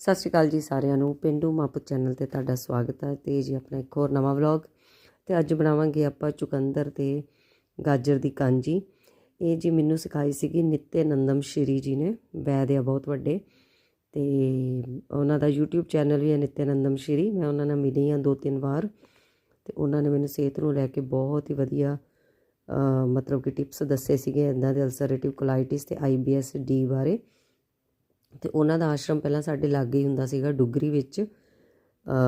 ਸਤਿ ਸ਼੍ਰੀ ਅਕਾਲ ਜੀ ਸਾਰਿਆਂ ਨੂੰ। ਪਿੰਡੂ ਮਾਪੂ ਚੈਨਲ ਤੇ ਤੁਹਾਡਾ ਸਵਾਗਤ ਹੈ ਤੇ ਜੀ ਆਪਣਾ ਇੱਕ ਹੋਰ ਨਵਾਂ ਵਲੌਗ। ਤੇ ਅੱਜ ਬਣਾਵਾਂਗੇ ਆਪਾਂ ਚੁਕੰਦਰ ਤੇ ਗਾਜਰ ਦੀ ਕਾਂਜੀ। ਇਹ ਜੀ ਮੈਨੂੰ ਸਿਖਾਈ ਸੀਗੀ ਨਿੱਤੇ ਨੰਦਮ ਸ਼੍ਰੀ ਜੀ ਨੇ। ਵੈਦ ਆ ਬਹੁਤ ਵੱਡੇ। ਤੇ ਉਹਨਾਂ ਦਾ YouTube ਚੈਨਲ ਵੀ ਹੈ ਨਿੱਤੇ ਨੰਦਮ ਸ਼੍ਰੀ। ਮੈਂ ਉਹਨਾਂ ਨਾਲ ਮਿਲੀ ਹਾਂ ਦੋ ਤਿੰਨ ਵਾਰ। ਤੇ ਉਹਨਾਂ ਨੇ ਮੈਨੂੰ ਸਿਹਤ ਨੂੰ ਲੈ ਕੇ ਬਹੁਤ ਹੀ ਵਧੀਆ ਮਤਲਬ ਕਿ ਟਿਪਸ ਦੱਸੇ ਸੀਗੇ। ਇਦਾਂ ਦੇ ਅਲਸਰੇਟਿਵ ਕੋਲਾਈਟਿਸ ਤੇ IBS ਡੀ ਬਾਰੇ। ਅਤੇ ਉਹਨਾਂ ਦਾ ਆਸ਼ਰਮ ਪਹਿਲਾਂ ਸਾਡੇ ਲਾਗੇ ਹੀ ਹੁੰਦਾ ਸੀਗਾ ਡੁਗਰੀ ਵਿੱਚ।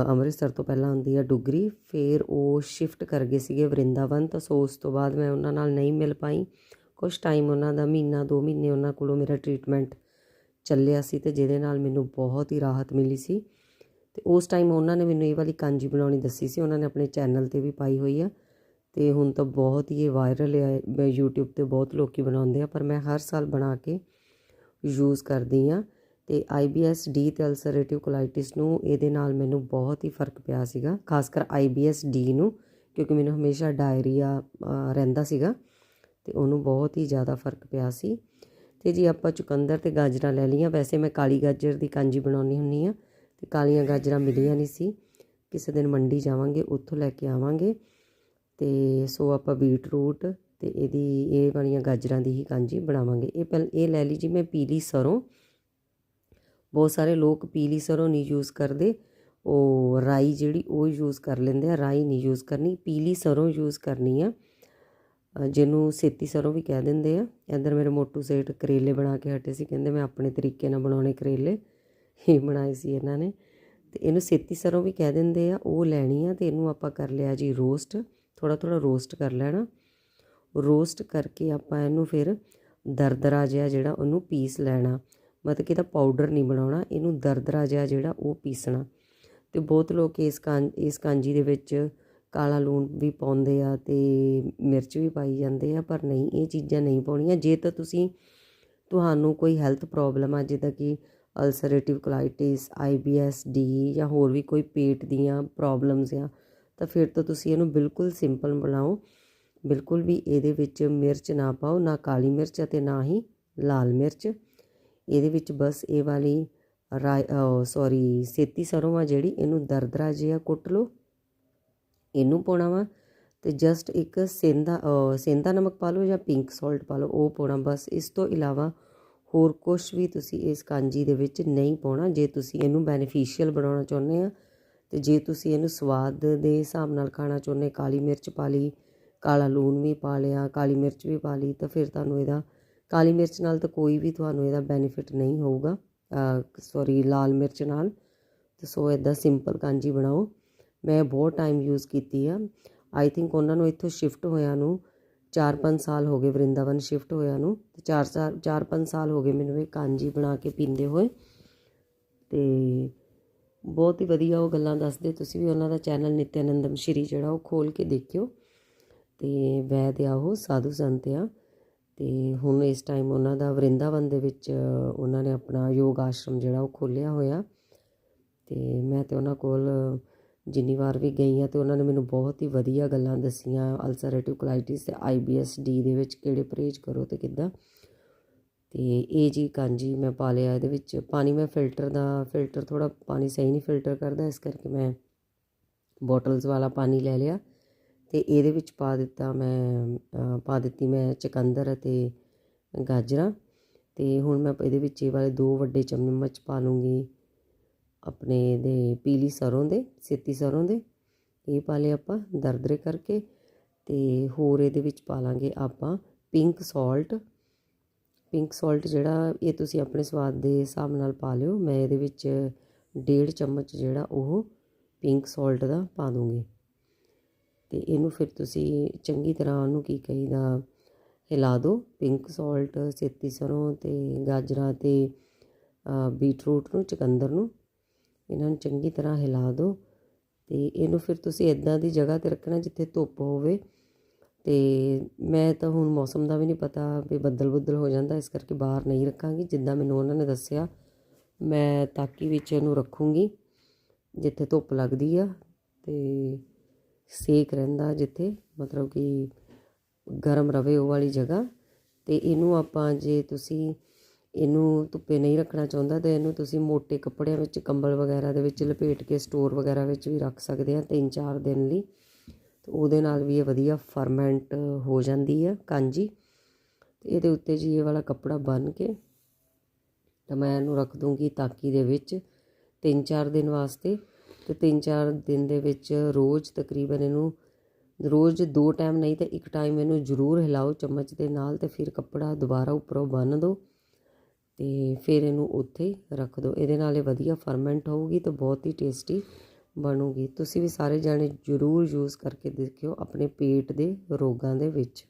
ਅੰਮ੍ਰਿਤਸਰ ਤੋਂ ਪਹਿਲਾਂ ਹੁੰਦੀ ਆ ਡੁਗਰੀ। ਫਿਰ ਉਹ ਸ਼ਿਫਟ ਕਰ ਗਏ ਸੀਗੇ ਵਰਿੰਦਾਵਨ ਤਾਂ ਸੋ ਉਸ ਤੋਂ ਬਾਅਦ ਮੈਂ ਉਹਨਾਂ ਨਾਲ ਨਹੀਂ ਮਿਲ ਪਾਈ। ਕੁਝ ਟਾਈਮ ਉਹਨਾਂ ਦਾ ਮਹੀਨਾ, ਦੋ ਮਹੀਨੇ ਉਹਨਾਂ ਕੋਲੋਂ ਮੇਰਾ ਟ੍ਰੀਟਮੈਂਟ ਚੱਲਿਆ ਸੀ ਤੇ ਜਿਹਦੇ ਨਾਲ ਮੈਨੂੰ ਬਹੁਤ ਹੀ ਰਾਹਤ ਮਿਲੀ ਸੀ। ਤੇ ਉਸ ਟਾਈਮ ਉਹਨਾਂ ਨੇ ਮੈਨੂੰ ਇਹ ਵਾਲੀ ਕਾਂਜੀ ਬਣਾਉਣੀ ਦੱਸੀ ਸੀ। ਉਹਨਾਂ ਨੇ ਆਪਣੇ ਚੈਨਲ ਤੇ ਵੀ ਪਾਈ ਹੋਈ ਆ। ਤੇ ਹੁਣ ਤਾਂ ਬਹੁਤ ਹੀ ਇਹ ਵਾਇਰਲ ਹੈ ਮੈਂ YouTube ਤੇ ਬਹੁਤ ਲੋਕੀ ਬਣਾਉਂਦੇ ਆ, ਪਰ ਮੈਂ ਹਰ ਸਾਲ ਬਣਾ ਕੇ ਯੂਜ਼ ਕਰਦੀ ਆ ਤੇ IBS ਡੀ ਤੇ ਅਲਸਰੇਟਿਵ ਕੋਲਾਈਟਿਸ ਨੂੰ ਇਹਦੇ ਨਾਲ ਮੈਨੂੰ ਬਹੁਤ ਹੀ ਫ਼ਰਕ ਪਿਆ ਸੀਗਾ ਖਾਸ ਕਰ IBS ਡੀ ਨੂੰ, ਕਿਉਂਕਿ ਮੈਨੂੰ ਹਮੇਸ਼ਾ ਡਾਇਰੀਆ ਰਹਿੰਦਾ ਸੀਗਾ ਤੇ ਉਹਨੂੰ ਬਹੁਤ ਹੀ ਜ਼ਿਆਦਾ ਫ਼ਰਕ ਪਿਆ ਸੀ। ਤੇ ਜੀ ਆਪਾਂ ਚੁਕੰਦਰ ਤੇ ਗਾਜਰਾਂ ਲੈ ਲਈਆਂ। ਵੈਸੇ ਮੈਂ ਕਾਲੀ ਗਾਜਰ ਦੀ ਕਾਂਜੀ ਬਣਾਉਣੀ ਹੁੰਨੀ ਆ ਤੇ ਕਾਲੀਆਂ ਗਾਜਰਾਂ ਮਿਲੀਆਂ ਨਹੀਂ ਸੀ। ਕਿਸੇ ਦਿਨ ਮੰਡੀ ਜਾਵਾਂਗੇ, ਉੱਥੋਂ ਲੈ ਕੇ ਆਵਾਂਗੇ ਤੇ ਸੋ ਆਪਾਂ ਬੀਟਰੂਟ ਤੇ ਇਹਦੀ, ਇਹ ਵਾਲੀਆਂ ਗਾਜਰਾਂ ਦੀ ਹੀ ਕਾਂਜੀ ਬਣਾਵਾਂਗੇ। ਇਹ ਪਹਿਲ, ਇਹ ਲੈ ਲਈ ਜੀ ਮੈਂ ਪੀਲੀ ਸਰੋਂ। ਬਹੁਤ ਸਾਰੇ ਲੋਕ ਪੀਲੀ ਸਰੋਂ ਨਹੀਂ ਯੂਜ਼ ਕਰਦੇ। ਉਹ ਰਾਈ ਜਿਹੜੀ ਉਹ ਯੂਜ਼ ਕਰ ਲੈਂਦੇ ਆ, ਰਾਈ ਨਹੀਂ ਯੂਜ਼ ਕਰਨੀ, ਪੀਲੀ ਸਰੋਂ ਯੂਜ਼ ਕਰਨੀ ਆ। ਜਿਹਨੂੰ ਸੇਤੀ ਸਰੋਂ ਵੀ ਕਹਿ ਦਿੰਦੇ ਆ। ਇੱਧਰ ਮੇਰੇ ਮੋਟੂ ਸੇਠ ਕਰੇਲੇ ਬਣਾ ਕੇ ਹਟੇ ਸੀ, ਕਹਿੰਦੇ ਮੈਂ ਆਪਣੇ ਤਰੀਕੇ ਨਾਲ ਬਣਾਉਣੇ ਕਰੇਲੇ। ਇਹ ਬਣਾਏ ਸੀ ਇਹਨਾਂ ਨੇ। ਤੇ ਇਹਨੂੰ ਸੇਤੀ ਸਰੋਂ ਵੀ ਕਹਿ ਦਿੰਦੇ ਆ, ਉਹ ਲੈਣੀ ਆ ਤੇ ਇਹਨੂੰ ਆਪਾਂ ਕਰ ਲਿਆ ਜੀ ਰੋਸਟ ਥੋੜਾ ਥੋੜਾ ਰੋਸਟ ਕਰ ਲੈਣਾ। ਰੋਸਟ ਕਰਕੇ ਆਪਾਂ ਇਹਨੂੰ ਫਿਰ ਦਰਦਰਾ ਜਿਹਾ ਜਿਹੜਾ ਉਹਨੂੰ ਪੀਸ ਲੈਣਾ। ਮਤਲਬ ਕਿ ਇਹਦਾ ਪਾਊਡਰ ਨਹੀਂ ਬਣਾਉਣਾ, ਇਹਨੂੰ ਦਰਦਰਾ ਜਿਹਾ ਜਿਹੜਾ ਉਹ ਪੀਸਣਾ। ਤੇ ਬਹੁਤ ਲੋਕ ਇਸ ਕਾਂ, ਇਸ ਕਾਂਜੀ ਦੇ ਵਿੱਚ ਕਾਲਾ ਲੂਣ ਵੀ ਪਾਉਂਦੇ ਆ ਤੇ ਮਿਰਚ ਵੀ ਪਾਈ ਜਾਂਦੇ ਆ, ਪਰ ਨਹੀਂ, ਇਹ ਚੀਜ਼ਾਂ ਨਹੀਂ ਪਾਉਣੀਆਂ। ਜੇ ਤਾਂ ਤੁਸੀਂ, ਤੁਹਾਨੂੰ ਕੋਈ ਹੈਲਥ ਪ੍ਰੋਬਲਮ ਆ, ਜਿੱਦਾਂ ਕਿ ਅਲਸਰੇਟਿਵ ਕੋਲਾਈਟਿਸ ਆਈਬੀਐਸ ਡੀ ਜਾਂ ਹੋਰ ਵੀ ਕੋਈ ਪੇਟ ਦੀਆਂ ਪ੍ਰੋਬਲਮਸ ਆ, ਤਾਂ ਫਿਰ ਤਾਂ ਤੁਸੀਂ ਇਹਨੂੰ ਬਿਲਕੁਲ ਸਿੰਪਲ ਬਣਾਓ। ਬਿਲਕੁਲ ਵੀ ਇਹਦੇ ਵਿੱਚ ਮਿਰਚ ਨਾ ਪਾਓ ਨਾ ਕਾਲੀ ਮਿਰਚ ਅਤੇ ਨਾ ਹੀ ਲਾਲ ਮਿਰਚ। ਇਹਦੇ ਵਿੱਚ ਬਸ ਇਹ ਵਾਲੀ ਰਾਈ ਸੌਰੀ ਸੇਤੀ ਸਰੋਂ ਆ ਜਿਹੜੀ ਇਹਨੂੰ ਦਰਦਰਾ ਜਿਹਾ ਕੁੱਟ ਲਓ। ਇਹਨੂੰ ਪਾਉਣਾ ਵਾ ਤੇ ਜਸਟ ਇੱਕ ਸੇਂਦਾ ਅ, ਸੇਂਦਾ ਨਮਕ ਪਾ ਲਓ ਜਾਂ ਪਿੰਕ ਸਾਲਟ ਪਾ ਲਓ ਉਹ ਪਾਉਣਾ। ਬਸ ਇਸ ਤੋਂ ਇਲਾਵਾ ਹੋਰ ਕੁਝ ਵੀ ਤੁਸੀਂ ਇਸ ਕਾਂਜੀ ਦੇ ਵਿੱਚ ਨਹੀਂ ਪਾਉਣਾ। ਜੇ ਤੁਸੀਂ ਇਹਨੂੰ ਬੈਨੀਫੀਸ਼ੀਅਲ ਬਣਾਉਣਾ ਚਾਹੁੰਦੇ ਆ ਤੇ ਜੇ ਤੁਸੀਂ ਇਹਨੂੰ ਸਵਾਦ ਦੇ ਹਿਸਾਬ ਨਾਲ ਖਾਣਾ ਚਾਹੁੰਦੇ ਕਾਲੀ ਮਿਰਚ ਪਾ ਲਈ ਕਾਲਾ ਲੂਣ ਵੀ ਪਾ ਲਿਆ, ਕਾਲੀ ਮਿਰਚ ਵੀ ਪਾ ਲਈ ਤਾਂ ਫਿਰ ਤੁਹਾਨੂੰ ਇਹਦਾ, ਕਾਲੀ ਮਿਰਚ ਨਾਲ ਤਾਂ ਕੋਈ ਵੀ ਤੁਹਾਨੂੰ ਇਹਦਾ ਬੈਨੀਫਿਟ ਨਹੀਂ ਹੋਊਗਾ ਸੌਰੀ ਲਾਲ ਮਿਰਚ ਨਾਲ। ਤੇ ਸੋ ਇਦਾਂ ਸਿੰਪਲ ਕਾਂਜੀ ਬਣਾਓ। ਮੈਂ ਬਹੁਤ ਟਾਈਮ ਯੂਜ਼ ਕੀਤੀ ਆ। ਆਈ ਥਿੰਕ ਉਹਨਾਂ ਨੂੰ ਇੱਥੋਂ ਸ਼ਿਫਟ ਹੋਇਆ ਨੂੰ 4-5 ਸਾਲ ਹੋ ਗਏ, ਵਰਿੰਦਾਵਨ ਸ਼ਿਫਟ ਹੋਇਆ ਨੂੰ। ਤੇ 4 4-5 ਸਾਲ ਹੋ ਗਏ ਮੈਨੂੰ ਇਹ ਕਾਂਜੀ ਬਣਾ ਕੇ ਪੀਂਦੇ ਹੋਏ। ਤੇ ਬਹੁਤ ਹੀ ਵਧੀਆ ਉਹ ਗੱਲਾਂ ਦੱਸਦੇ। ਤੁਸੀਂ ਵੀ ਉਹਨਾਂ ਦਾ ਚੈਨਲ ਨਿਤਿਆਨੰਦਮ ਸ਼੍ਰੀ ਜਿਹੜਾ ਉਹ ਖੋਲ ਕੇ ਦੇਖਿਓ। ਅਤੇ ਵੈਦ ਆ ਉਹ ਸਾਧੂ ਸੰਤ ਆ। ਅਤੇ ਹੁਣ ਇਸ ਟਾਈਮ ਉਹਨਾਂ ਦਾ ਵਰਿੰਦਾਵਨ ਦੇ ਵਿੱਚ ਉਹਨਾਂ ਨੇ ਆਪਣਾ ਯੋਗ ਆਸ਼ਰਮ ਜਿਹੜਾ ਉਹ ਖੋਲ੍ਹਿਆ ਹੋਇਆ। ਅਤੇ ਮੈਂ ਤਾਂ ਉਹਨਾਂ ਕੋਲ ਜਿੰਨੀ ਵਾਰ ਵੀ ਗਈ ਹਾਂ ਅਤੇ ਉਹਨਾਂ ਨੇ ਮੈਨੂੰ ਬਹੁਤ ਹੀ ਵਧੀਆ ਗੱਲਾਂ ਦੱਸੀਆਂ ਅਲਸਰੇਟਿਵ ਕੋਲਾਈਟਿਸ ਤੇ ਆਈਬੀਐਸ ਡੀ ਦੇ ਵਿੱਚ ਕਿਹੜੇ ਪਰਹੇਜ਼ ਕਰੋ ਤੇ ਕਿੱਦਾਂ। ਤੇ ਇਹ ਜੀ ਕਾਂਜੀ ਮੈਂ ਪਾ ਲਿਆ ਇਹਦੇ ਵਿੱਚ, ਪਾਣੀ ਮੈਂ ਫਿਲਟਰ ਦਾ ਫਿਲਟਰ ਥੋੜਾ ਪਾਣੀ ਸਹੀ ਨਹੀਂ ਫਿਲਟਰ ਕਰਦਾ, ਇਸ ਕਰਕੇ ਮੈਂ ਬੋਟਲਸ ਵਾਲਾ ਪਾਣੀ ਲੈ ਲਿਆ। ਅਤੇ ਇਹਦੇ ਵਿੱਚ ਪਾ ਦਿੱਤਾ ਮੈਂ ਪਾ ਦਿੱਤੀ ਮੈਂ ਚਕੰਦਰ ਅਤੇ ਗਾਜਰਾਂ। ਅਤੇ ਹੁਣ ਮੈਂ ਇਹਦੇ ਵਿੱਚ ਇਹ ਵਾਲੇ ਦੋ ਵੱਡੇ ਚਮਚ ਪਾ ਲੂੰਗੀ ਆਪਣੇ ਦੇ ਪੀਲੀ ਸਰੋਂ ਦੇ, ਸੇਤੀ ਸਰੋਂ ਦੇ। ਇਹ ਪਾ ਲਏ ਆਪਾਂ ਦਰਦਰੇ ਕਰਕੇ ਤੇ ਹੋਰ ਇਹਦੇ ਵਿੱਚ ਪਾ ਲਾਂਗੇ ਆਪਾਂ ਪਿੰਕ ਸਾਲਟ। ਪਿੰਕ ਸਾਲਟ ਜਿਹੜਾ ਇਹ ਤੁਸੀਂ ਆਪਣੇ ਸਵਾਦ ਦੇ ਹਿਸਾਬ ਨਾਲ ਪਾ ਲਿਓ। ਮੈਂ ਇਹਦੇ ਵਿੱਚ ਡੇਢ ਚਮਚ ਜਿਹੜਾ ਉਹ ਪਿੰਕ ਸਾਲਟ ਦਾ ਪਾ ਦੂੰਗੀ। ਤੇ ਇਹਨੂੰ ਫਿਰ ਤੁਸੀਂ ਚੰਗੀ ਤਰ੍ਹਾਂ ਉਹਨੂੰ ਕੀ ਕਹੀਦਾ, ਹਿਲਾ ਦਿਓ ਪਿੰਕ ਸਾਲਟ ਸੇਤੀ ਸਰੋਂ ਤੇ ਗਾਜਰਾਂ ਤੇ ਬੀਟਰੂਟ ਨੂੰ, ਚਕੰਦਰ ਨੂੰ, ਇਹਨਾਂ ਨੂੰ ਚੰਗੀ ਤਰ੍ਹਾਂ ਹਿਲਾ ਦਿਓ ਤੇ ਇਹਨੂੰ ਫਿਰ ਤੁਸੀਂ ਇਦਾਂ ਦੀ ਜਗ੍ਹਾ ਤੇ ਰੱਖਣਾ ਜਿੱਥੇ ਧੁੱਪ ਹੋਵੇ ਤੇ ਮੈਂ ਤਾਂ ਹੁਣ ਮੌਸਮ ਦਾ ਵੀ ਨਹੀਂ ਪਤਾ ਵੀ ਬੱਦਲ ਬੁੱਦਲ ਹੋ ਜਾਂਦਾ, ਇਸ ਕਰਕੇ ਬਾਹਰ ਨਹੀਂ ਰੱਖਾਂਗੀ, ਜਿੱਦਾਂ ਮੈਨੂੰ ਉਹਨਾਂ ਨੇ ਦੱਸਿਆ, ਮੈਂ ਤਾਕੀ ਵਿੱਚ ਇਹਨੂੰ ਰੱਖੂੰਗੀ, ਜਿੱਥੇ ਧੁੱਪ ਲੱਗਦੀ ਆ ਤੇ ਸੇਕ ਰਹਿੰਦਾ ਜਿੱਥੇ, ਮਤਲਬ ਕਿ ਗਰਮ ਰਵੇ ਉਹ ਵਾਲੀ ਜਗ੍ਹਾ। ਤੇ ਇਹਨੂੰ ਆਪਾਂ ਜੇ ਤੁਸੀਂ ਇਹਨੂੰ ਧੁੱਪੇ ਨਹੀਂ ਰੱਖਣਾ ਚਾਹੁੰਦਾ, ਤਾਂ ਇਹਨੂੰ ਤੁਸੀਂ ਮੋٹے ਕੱਪੜਿਆਂ ਵਿੱਚ, ਕੰਬਲ ਵਗੈਰਾ ਦੇ ਵਿੱਚ ਲਪੇਟ ਕੇ ਸਟੋਰ ਵਗੈਰਾ ਵਿੱਚ ਵੀ ਰੱਖ ਸਕਦੇ ਆ ਤਿੰਨ ਚਾਰ ਦਿਨ ਲਈ। ਤੇ ਉਹਦੇ ਨਾਲ ਵੀ ਇਹ ਵਧੀਆ ਫਰਮੈਂਟ ਹੋ ਜਾਂਦੀ ਆ ਕਾਂਜੀ। ਤੇ ਇਹਦੇ ਉੱਤੇ ਜੀ ਇਹ ਵਾਲਾ ਕੱਪੜਾ ਬੰਨ ਕੇ ਤਾਂ ਮੈਂ ਇਹਨੂੰ ਰੱਖ ਦੂੰਗੀ ਤਾਕੀ ਦੇ ਵਿੱਚ ਤਿੰਨ ਚਾਰ ਦਿਨ ਵਾਸਤੇ। ਤੇ ਤਿੰਨ ਚਾਰ ਦਿਨ ਦੇ ਵਿੱਚ ਰੋਜ਼ ਤਕਰੀਬਨ ਇਹਨੂੰ, ਰੋਜ਼ ਦੋ ਟਾਈਮ ਨਹੀਂ ਤਾਂ ਇੱਕ ਟਾਈਮ ਇਹਨੂੰ ਜ਼ਰੂਰ ਹਿਲਾਓ ਚਮਚ ਦੇ ਨਾਲ ਤੇ ਫਿਰ ਕੱਪੜਾ ਦੁਬਾਰਾ ਉੱਪਰੋਂ ਬੰਨ ਦਿਓ ਤੇ ਫਿਰ ਇਹਨੂੰ ਉੱਥੇ ਹੀ ਰੱਖ ਦਿਓ ਇਹਦੇ ਨਾਲ ਇਹ ਵਧੀਆ ਫਰਮੈਂਟ ਹੋਊਗੀ ਤੇ ਬਹੁਤ ਹੀ ਟੇਸਟੀ ਬਣੂਗੀ। ਤੁਸੀਂ ਵੀ ਸਾਰੇ ਜਾਣੇ ਜ਼ਰੂਰ ਯੂਜ਼ ਕਰਕੇ ਦੇਖਿਓ ਆਪਣੇ ਪੇਟ ਦੇ ਰੋਗਾਂ ਦੇ ਵਿੱਚ।